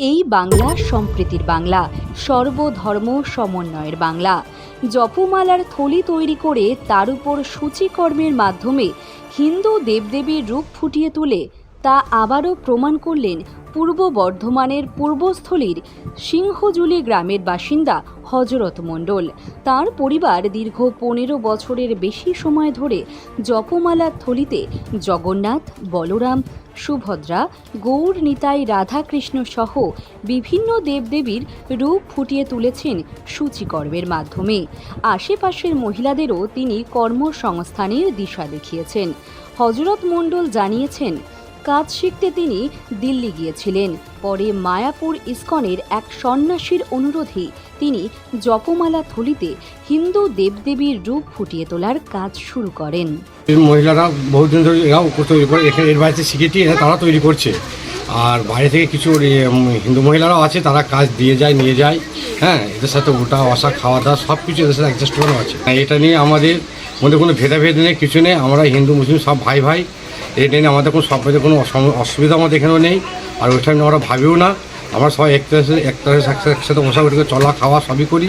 এই বাংলা সম্প্রীতির বাংলা, সর্বধর্ম সমন্বয়ের বাংলা। জপমালার থলি তৈরি করে তার উপর সূচিকর্মের মাধ্যমে হিন্দু দেবদেবীর রূপ ফুটিয়ে তুলে তা আবারও প্রমাণ করলেন পূর্ব বর্ধমানের পূর্বস্থলীর সিংহজুলি গ্রামের বাসিন্দা হজরত মণ্ডল। তার পরিবার দীর্ঘ পনেরো বছরের বেশি সময় ধরে জপমালার থলিতে জগন্নাথ, বলরাম, সুভদ্রা, গৌর, নিতাই, রাধাকৃষ্ণ সহ বিভিন্ন দেবদেবীর রূপ ফুটিয়ে তুলেছেন সূচিকর্মের মাধ্যমে। আশেপাশের মহিলাদেরও তিনি কর্মসংস্থানের দিশা দেখিয়েছেন। হজরত মণ্ডল জানিয়েছেন কাজ শিখতে তিনি দিল্লি গিয়েছিলেন। পরে মায়াপুর ইস্কনের এক সন্ন্যাসীর অনুরোধে তিনি জপমালা থলিতে হিন্দু দেবদেবীর রূপ ফুটিয়ে তোলার কাজ শুরু করেন। মহিলারা বহুদিন ধরে তৈরি করে, এখানে এর বাড়িতে শিখেছি তারা তৈরি করছে। আর বাইরে থেকে কিছু হিন্দু মহিলারাও আছে, তারা কাজ দিয়ে যায়, নিয়ে যায়। হ্যাঁ এদের সাথে ওটা বসা খাওয়া দাওয়া সব কিছু এদের সাথে অ্যাডজাস্ট করানো আছে। এটা নিয়ে আমাদের মধ্যে কোনো ভেদাভেদ নেই, কিছু নেই। আমরা হিন্দু, মুসলিম সব ভাই ভাই এটা নিয়ে আমাদের কোনো সব কোনো অসুবিধা আমাদের এখানেও নেই। আর ওইটা নিয়ে আমরা ভাবিও না। আমরা সবাই একটা একটা একসাথে একসাথে বসা করে চলা খাওয়া সবই করি।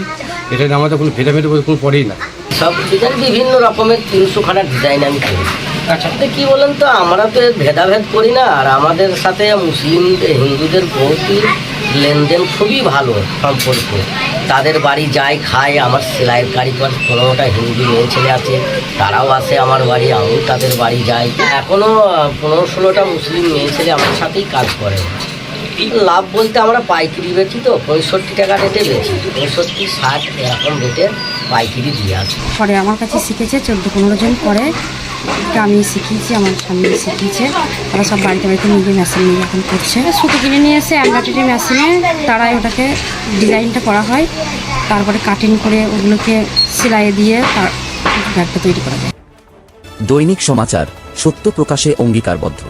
এটা নিয়ে আমাদের কোনো ভেদাভেদ কোনো পড়েই না। সব ডিজাইন বিভিন্ন রকমের তিনশো খানা ডিজাইন আমি করি। আচ্ছা। কী বলেন তো আমরা তো ভেদাভেদ করি না। আর আমাদের সাথে মুসলিমদের হিন্দুদের বহুতই লেনদেন খুবই ভালো সম্পর্ক। তাদের বাড়ি যায় খায় আমার সেলাইয়ের কারিগর পনেরোটা হিন্দু মেয়ে ছেলে আছে, তারাও আসে আমার বাড়ি আমি তাদের বাড়ি যাই। এখনও পনেরো ষোলোটা মুসলিম মেয়ে ছেলে আমার সাথেই কাজ করে। লাভ বলতে আমরা পাইকারি বেচি তো পঁয়ষট্টি টাকা রেটে বেচি। পঁয়ষট্টি ষাট এরকম রেটে পাইকারি দিয়ে আসি। পরে আমার কাছে শিখেছে চোদ্দ পনেরো জন পরে ওকে আমি শিখিয়েছি আমার স্বামী শিখিয়েছে। তারা সব বাড়িতে বাড়িতে নিজে মেশিন নিয়ে এখন করছে। সুতো কিনে নিয়ে এসে অ্যান্ড্রয়েডারি মেশিনে তারাই ওটাকে ডিজাইনটা করা হয়। তারপরে কাটিং করে ওগুলোকে সেলাই দিয়ে তার ব্যাগটা তৈরি করা যায়। দৈনিক সমাচার সত্য প্রকাশে অঙ্গীকারবদ্ধ।